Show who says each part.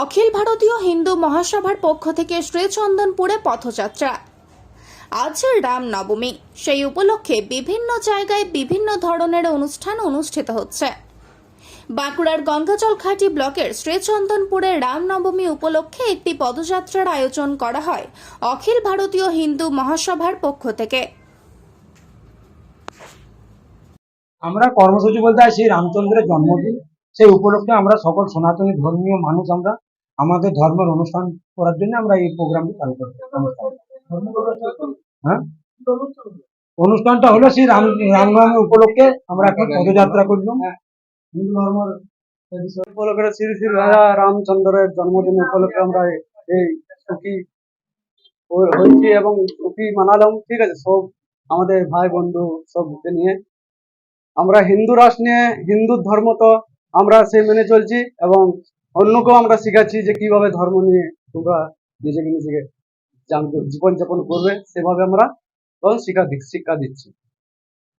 Speaker 1: অখিল ভারতীয় হিন্দু মহাসভার পক্ষ থেকে শ্রীচন্দনপুরে পথযাত্রা। আজ রামনবমী। সেই উপলক্ষে বিভিন্ন জায়গায় বিভিন্ন ধরনের অনুষ্ঠান অনুষ্ঠিত হচ্ছে। বাঁকুড়ার গঙ্গাজল ঘাটি ব্লকের শ্রীচন্দনপুরে রামনবমী উপলক্ষে একটি পদযাত্রার আয়োজন করা হয় অখিল ভারতীয় হিন্দু মহাসভার পক্ষ থেকে।
Speaker 2: আমরা কর্মসূচি বলতে আছি রামচন্দ্রের জন্মদিন। সেই উপলক্ষে আমরা সকল সনাতনী ধর্মীয় মানুষ আমরা, আমাদের ধর্মের অনুষ্ঠান করার জন্য আমরা এই প্রোগ্রামটি চালু করছি হ্যাঁ? অনুষ্ঠানটা হলো সেই রাম রামনবমী উপলক্ষে আমরা একটা পদযাত্রা করলাম। হিন্দু ধর্মের
Speaker 3: উপলক্ষে শ্রী শ্রী রাজা রামচন্দ্রের জন্মদিন উপলক্ষে আমরা এই- সুখী হয়েছি এবং সুখী মানালাম। ঠিক আছে, সব আমাদের ভাই বন্ধু সবকে নিয়ে। আমরা হিন্দু রাষ্ট্র নিয়ে, হিন্দু ধর্ম তো আমরা সে মেনে চলছি এবং অন্যকেও আমরা শিখাচ্ছি যে কীভাবে ধর্ম নিয়ে তোমরা নিজেকে নিজেকে জীবনযাপন করবে, সেভাবে আমরা শিক্ষা দিচ্ছি।